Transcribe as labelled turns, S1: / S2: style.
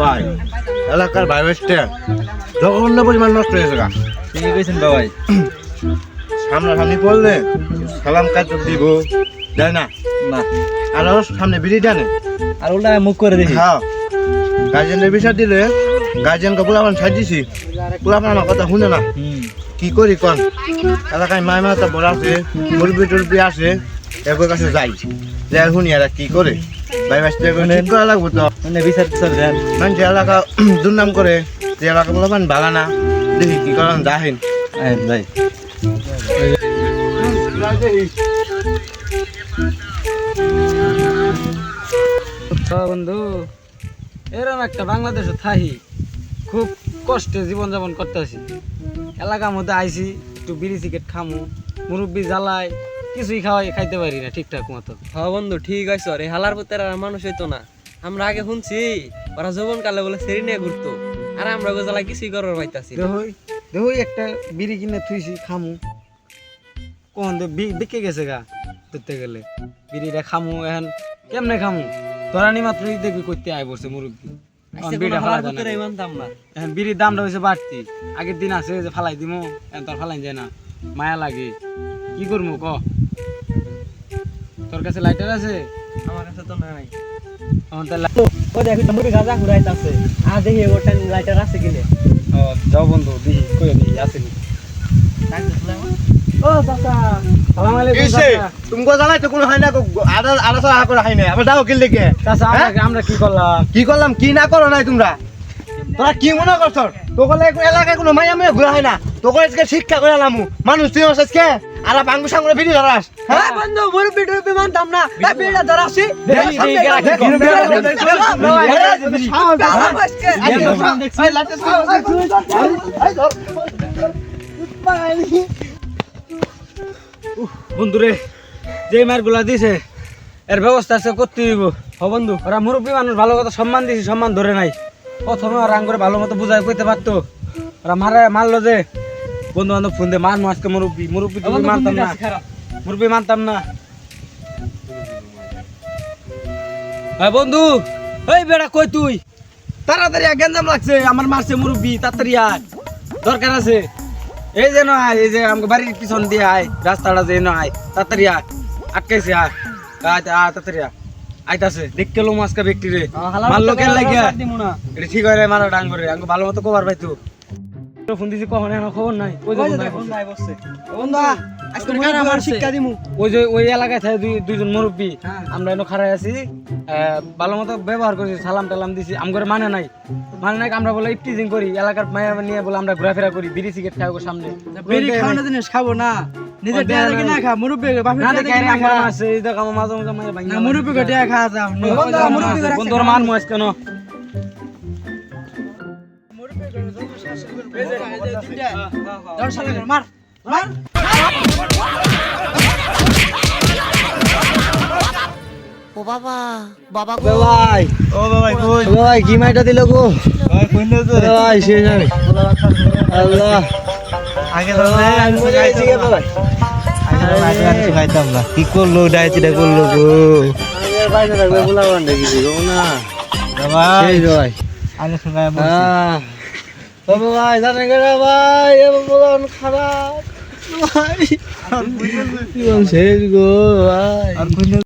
S1: ভাই এলাকার ভাইবেসটা জঘন্য পরিমাণ নষ্ট হয়েছে গা।
S2: ঠিকই কইছেন বাবাই।
S1: সামনাসামনি পড়লে সালাম কাজ দিব দেয় না?
S2: না।
S1: আর ওর সামনে বিড়ি টানে।
S2: আর উল্টা মুখ করে দেখি।
S1: হ্যাঁ। গার্জেনের বিষয় দিলে গার্জেনকে পোলাপান সাজিছি পোলাপান আমার কথা শুনে না। কি করি কন? এলাকায় মায় মাতা বড় আছে মুরবি টুরবি আছে। কাছে যাই। যাই শুনি এরা কি করে? ভাই করা লাগবো তো?
S2: মানে বিচার বিচার দেন।
S1: মানুষ এলাকা দুর্নাম করে যে এলাকা বাগানা দেখি কি করেন যাহেন
S2: ভাই।
S3: বন্ধু এরকম একটা বাংলাদেশে থাহি খুব কষ্টে জীবনযাপন করতেছি। এলাকার মধ্যে আইছি একটু বিড়ি সিগারেট খামু মুরব্বী জ্বালায় কিছুই খাওয়াই খাইতে পারি না ঠিকঠাক মতো।
S4: হ্যাঁ বন্ধু ঠিক আছে রে হালার পুতের আর মানুষ হইতো না। আমরা আগে শুনছি ওরা যৌবন কালে বলে সেরি নিয়ে ঘুরতো। আর আমরা গোজালা কিছুই করার পাইতাছি।
S3: দেখই দেখই একটা বিড়ি কিনে থুইছি খামু। কোন বিকে গেছে গা ধরতে গেলে। বিড়িটা খামু এখন কেমনে খামু? ধরানি মাত্রই দেখবি করতে আয় বসে মুরব্বি। এখন বিড়ির দামটা হয়েছে বাড়তি। আগের দিন আছে যে ফালাই দিমু এখন তোর ফালাই যায় না। মায়া লাগে। কি করব ক? তোর কাছে লাইটার আছে?
S4: আমার কাছে তো নাই।
S3: আমার তাহলে
S4: ও দেখি তো মুড়ি গাজা ঘুরাইতাছে আর দেখি ওটা লাইটার আছে কিনে।
S3: ও, যাও বন্ধু দিহি কই দিহি আসেনি ও চাচা সালাম আলাইকুম চাচা
S1: তুমি জানাই তো কোনো হয় না আদা আদা সাহা করে হয় না আবার দাও কিল দেখে।
S3: চাচা আমরা আমরা কি করলাম?
S1: কি করলাম? কি না করো নাই তোমরা? তোরা কি মনে করছ? তোকে এলাকায় কোনো মাইয়া মেয়ে ঘুরা হয় না? তোকে আজকে শিক্ষা করে এলাম মানুষ তুই আজকে আর বাঙ্গু সাঙ্গুরে ভিড়ি ধরাস হ্যাঁ
S4: বন্ধু মুরব্বি টুরব্বি মানতাম না এই
S3: দেখি, দেখি, বন্ধুরে যে মারগুলা দিছে এর ব্যবস্থা আছে করতে দিব ও বন্ধু ওরা মুরব্বী মানুষ ভালো কথা সম্মান দিছি সম্মান ধরে নাই প্রথমে ওরা আঙ্গুরে ভালো মতো বুঝাই কইতে পারতো ওরা মারা মারলো যে বন্ধু বান্ধব ফোন দিয়ে মার আজকে মুরব্বী মুরব্বী তুমি মানতাম না। মুরব্বী মানতাম না। হ্যাঁ বন্ধু এই বেড়া কই তুই? তাড়াতাড়ি গেঞ্জাম লাগছে আমার মারছে মুরব্বী তাড়াতাড়ি আয়। দরকার আছে। এই যে নয় এই যে আমাকে বাড়ির পিছন দিয়ে আয় রাস্তাটা যে নয় তাড়াতাড়ি আয়। আটকাইছে আয়। তাড়াতাড়ি আয়। আইতাছে দেখতে লো মাছকা ব্যক্তি রে। মারলো কেন লাগিয়া এটা ঠিক হয় রে মারা ডাং করে আমাকে ভালো মতো কবার পাইতো। ফোন দিছি কখন এখন খবর নাই। ওই যে বন্ধু নাই বসছে।
S4: শিক্ষা দিমু।
S3: ওই যে ওই এলাকায় থাকে দুই দুইজন মুরব্বী। আমরা এনে খারাই আছি। ভালো মতো ব্যবহার করছি সালাম টালাম দিছি। আমগরে মানে নাই। মানে নাই আমরা বলে ইফটিজিং করি। এলাকার মায়া নিয়ে বলে আমরা ঘোরাফেরা করি বিড়ি সিগারেট খাই ওর সামনে
S4: বিড়ি খাওয়ানো জিনিস খাব না। নিজে টিয়া দেখি না খা মুরব্বি বাপের
S3: না
S4: টিয়া
S3: দেখে
S4: না খা।
S3: আছে এই দেখ আমার মাঝে মাঝে ভাঙিয়া
S4: না মুরব্বি গো খা যাও
S3: বন্ধুর মান মহেশ কেন?
S4: মার মার
S5: ও বাবা বাবা
S3: ও ভাই।
S1: ও বাবা কই?
S3: ও ভাই কি মাইটা দিল গো?
S1: ভাই কই না তো।
S3: ভাই শেষ আমি আল্লাহ।
S1: আগে
S3: আমি মজা আইছি গে ভাই
S1: খাইতাম না। কি করল ডায়েটিটা করল গো।
S3: আমি বাইরে থাকবে বলা। বান্ডে কিছু গো না
S1: ভাই
S3: সেই ভাই
S1: আগে
S3: আহ। ও ভাই জানেন কে রে ভাই এ বলা খারাপ। ভাই শেষ গো ভাই?